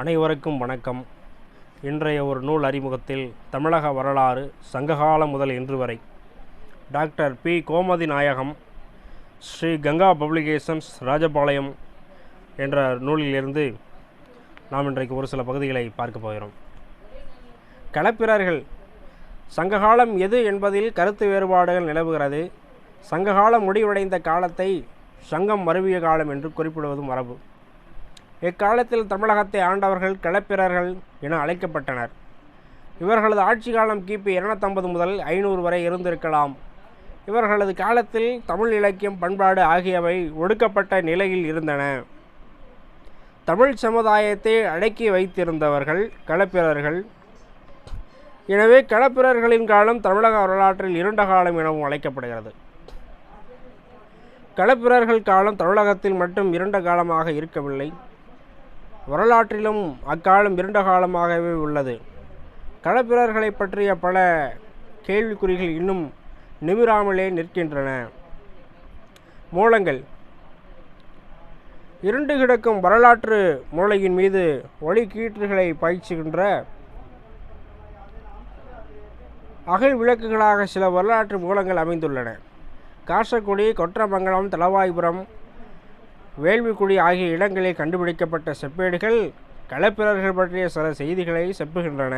அனைவருக்கும் வணக்கம். இன்றைய ஒரு நூல் அறிமுகத்தில் தமிழக வரலாறு சங்ககாலம் முதல் இன்று வரை. Doctor B. கோமதி நாயகம் ஸ்ரீ கங்கா பப்ளிகேஷன்ஸ் ராஜபாளையம் என்ற நூலிலிருந்து நாம் இன்றைக்கு ஒரு சில பகுதிகளை பார்க்க போகிறோம். களப்பிரர்கள் சங்ககாலம் எது என்பதில் கருத்து வேறுபாடுகள் நிலவுகிறது. சங்ககாலம் முடிவடைந்த காலத்தை சங்கம் மருவிய காலம் என்று குறிப்பிடுவதும் மரபு. இக்காலத்தில் தமிழகத்தை ஆண்டவர்கள் களப்பிரர்கள் என அழைக்கப்பட்டனர். இவர்களது ஆட்சி காலம் கிபி இருநூத்தம்பது முதல் ஐநூறு வரை இருந்திருக்கலாம். இவர்களது காலத்தில் தமிழ் இலக்கியம் பண்பாடு ஆகியவை ஒடுக்கப்பட்ட நிலையில் இருந்தன. தமிழ் சமுதாயத்தை அடக்கி வைத்திருந்தவர்கள் களப்பிரர்கள் எனவே களப்பிரர்களின் காலம் தமிழக வரலாற்றில் இருண்ட காலம் எனவும் அழைக்கப்படுகிறது. களப்பிரர்கள் காலம் தமிழகத்தில் மட்டும் இருண்ட காலமாக இருக்கவில்லை. வரலாற்றிலும் அக்காலம் இருண்ட காலமாகவே உள்ளது. களப்பிரர்களை பற்றிய பல கேள்விக்குறிகள் இன்னும் நிமிராமலே நிற்கின்றன. மூலங்கள். இருண்டு கிடக்கும் வரலாற்று மூளையின் மீது ஒளி கீற்றுகளை பாய்ச்சுகின்ற அகல் விளக்குகளாக சில வரலாற்று மூலங்கள் அமைந்துள்ளன. காசக்குடி கொற்றமங்கலம் தலவாய்புரம் வேள்விக்குடி ஆகிய இடங்களில் கண்டுபிடிக்கப்பட்ட செப்பேடுகள் களப்பிரர்கள் பற்றிய சில செய்திகளை செப்புகின்றன.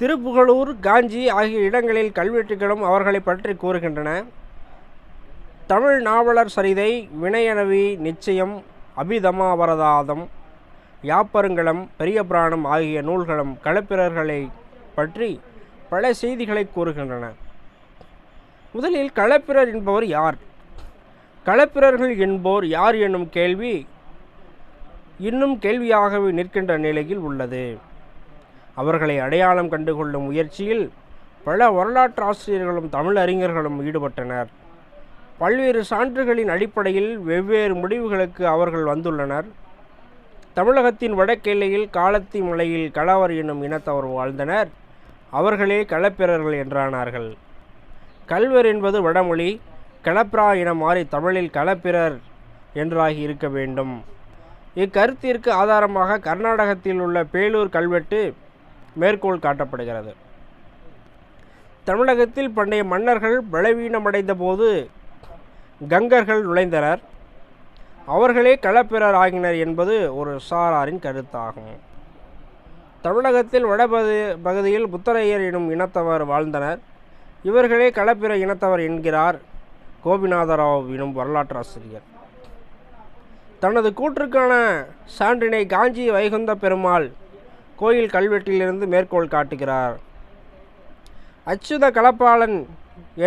திருப்புகலூர் காஞ்சி ஆகிய இடங்களில் கல்வெட்டுகளும் அவர்களை பற்றி கூறுகின்றன. தமிழ் நாவலர் சரிதை வினயனவி நிச்சயம் அபிதமாவரதாதம் யாப்பருங்கலம் பெரிய புராணம் ஆகிய நூல்களும் களப்பிரர்களை பற்றி பல செய்திகளை கூறுகின்றன. முதலில் களப்பிரர் என்பவர் யார்? களப்பிரர்கள் என்போர் யார் என்னும் கேள்வி இன்னும் கேள்வியாகவே நிற்கின்ற நிலையில் உள்ளது. அவர்களை அடையாளம் கண்டுகொள்ளும் முயற்சியில் பல வரலாற்று ஆசிரியர்களும் தமிழறிஞர்களும் ஈடுபட்டனர். பல்வேறு சான்றுகளின் அடிப்படையில் வெவ்வேறு முடிவுகளுக்கு அவர்கள் வந்துள்ளனர். தமிழகத்தின் வடக்கெல்லையில் காலத்தி மலையில் களவர் என்னும் இனத்தவர் வாழ்ந்தனர். அவர்களே களப்பிரர்கள் என்றானார்கள். கல்வர் என்பது வடமொழி களப்ரா என மாறி தமிழில் களப்பிரர் என்றாகி இருக்க வேண்டும். இக்கருத்திற்கு ஆதாரமாக கர்நாடகத்தில் உள்ள பேலூர் கல்வெட்டு மேற்கோள் காட்டப்படுகிறது. தமிழகத்தில் பண்டைய மன்னர்கள் பலவீனமடைந்த போது கங்கர்கள் நுழைந்தனர். அவர்களே களப்பிரர் ஆகினர் என்பது ஒரு சாராரின் கருத்தாகும். தமிழகத்தில் வடபகு பகுதியில் புத்தரையர் எனும் இனத்தவர் வாழ்ந்தனர். இவர்களே களப்பிர இனத்தவர் என்கிறார். கோபிநாதராவ் எனும் வரலாற்றாசிரியர் தனது கூற்றுக்கான சான்றினை காஞ்சி வைகுந்த பெருமாள் கோயில் கல்வெட்டிலிருந்து மேற்கோள் காட்டுகிறார். அச்சுத கலப்பாளன்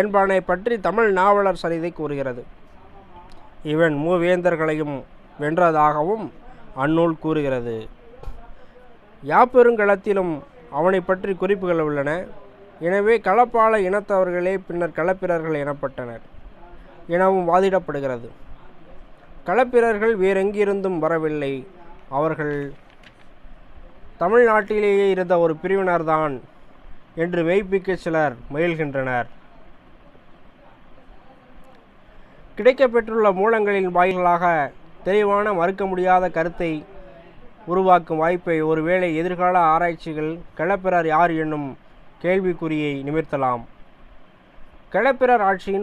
என்பவனை பற்றி தமிழ் நாவலர் சரிதை கூறுகிறது. இவன் மூவேந்தர்களையும் வென்றதாகவும் அந்நூல் கூறுகிறது. யாப்பெருங்களத்திலும் அவனை பற்றி குறிப்புகள் உள்ளன. எனவே களப்பாள இனத்தவர்களே பின்னர் களப்பிரர்கள் எனப்பட்டனர். எனவும் வாதிடப்படுகிறது. களப்பிரர்கள் வேறெங்கிருந்தும் வரவில்லை. அவர்கள் தமிழ்நாட்டிலேயே இருந்த ஒரு பிரிவினர்தான் என்று மெய்ப்பிக்க சிலர் முயல்கின்றனர். கிடைக்கப்பெற்றுள்ள மூலங்களின் வாயில்களாக தெளிவான மறுக்க முடியாத கருத்தை உருவாக்கும் வாய்ப்பை ஒருவேளை எதிர்கால ஆராய்ச்சிகள் களப்பிரர் யார் என்னும் கேள்விக்குறியை நிமிர்த்தலாம். களப்பிரர் ஆட்சியின்